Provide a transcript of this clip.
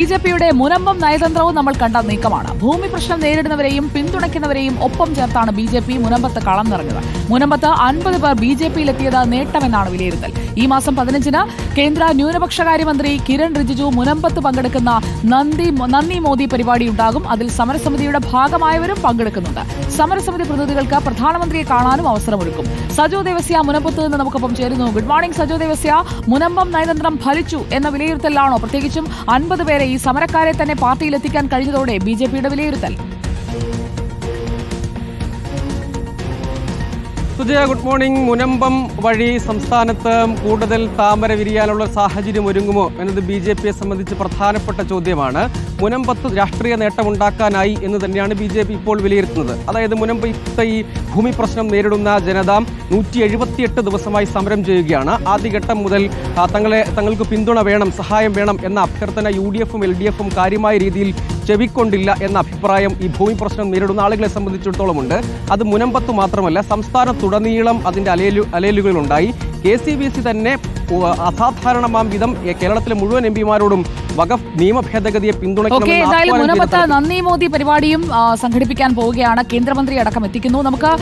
B J പിയുടെ മുനമ്പം നയതന്ത്രവും നമ്മൾ കണ്ട നീക്കമാണ്. ഭൂമി പ്രശ്നം നേരിടുന്നവരെയും പിന്തുണയ്ക്കുന്നവരെയും ഒപ്പം ചേർത്താണ് ബി ജെ പി മുനമ്പത്ത് കളം നിറഞ്ഞത്. മുനമ്പത്ത് അൻപത് പേർ ബി ജെ പിയിലെത്തിയത് നേട്ടമെന്നാണ് വിലയിരുത്തൽ. ഈ മാസം പതിനഞ്ചിന് കേന്ദ്ര ന്യൂനപക്ഷകാര്യമന്ത്രി കിരൺ റിജിജു മുനമ്പത്ത് പങ്കെടുക്കുന്ന നന്ദി നന്ദി മോദി പരിപാടി ഉണ്ടാകും. അതിൽ സമരസമിതിയുടെ ഭാഗമായവരും പങ്കെടുക്കുന്നുണ്ട്. സമരസമിതി പ്രതിനിധികൾക്ക് പ്രധാനമന്ത്രിയെ കാണാനും അവസരമൊരുക്കും. സജോ ദേവസ്യ മുനമ്പത്ത് നിന്ന് നമുക്കൊപ്പം ചേരുന്നു. Good morning Sajo Devasya. Munambam നയതന്ത്രം ഫലിച്ചു എന്ന വിലയിരുത്തലാണോ പ്രത്യേകിച്ചും അൻപത് പേരെ ഈ സമരക്കാരെ തന്നെ പാർട്ടിയിലെത്തിക്കാൻ കഴിഞ്ഞതോടെ ബി ജെ പിയുടെ വിലയിരുത്തൽ. Sujaya good morning. മുനമ്പം വഴി സംസ്ഥാനത്ത് കൂടുതൽ താമര വിരിയാനുള്ള സാഹചര്യം ഒരുങ്ങുമോ എന്നത് ബി ജെ പിയെ സംബന്ധിച്ച് പ്രധാനപ്പെട്ട ചോദ്യമാണ്. മുനമ്പത്ത് രാഷ്ട്രീയ നേട്ടമുണ്ടാക്കാനായി എന്ന് തന്നെയാണ് ബി ജെ പി ഇപ്പോൾ വിലയിരുത്തുന്നത്. അതായത് മുനമ്പത്തെ ഈ ഭൂമി പ്രശ്നം നേരിടുന്ന ജനത നൂറ്റി എഴുപത്തിയെട്ട് ദിവസമായി സമരം ചെയ്യുകയാണ്. ആദ്യഘട്ടം മുതൽ തങ്ങളെ തങ്ങൾക്ക് പിന്തുണ വേണം സഹായം വേണം എന്ന അഭ്യർത്ഥന യു ഡി എഫും എൽ ഡി എഫും കാര്യമായ രീതിയിൽ ചെവിക്കൊണ്ടില്ല എന്ന അഭിപ്രായം ഈ ഭൂമി പ്രശ്നം നേരിടുന്ന ആളുകളെ സംബന്ധിച്ചിടത്തോളം ഉണ്ട് അത് മുനമ്പത്ത് മാത്രമല്ല സംസ്ഥാനത്തുടനീളം അതിന്റെ അലയലു അലയലുകളുണ്ടായി. കെ സി ബി സി തന്നെ അസാധാരണമാം വിധം കേരളത്തിലെ മുഴുവൻ എം പിമാരോടും വഖഫ് നിയമ ഭേദഗതിയെ പിന്തുണയ്ക്കുന്നു. നന്ദി മോദി പരിപാടിയും സംഘടിപ്പിക്കാൻ പോവുകയാണ്. കേന്ദ്രമന്ത്രി അടക്കം എത്തിക്കുന്നു. നമുക്ക്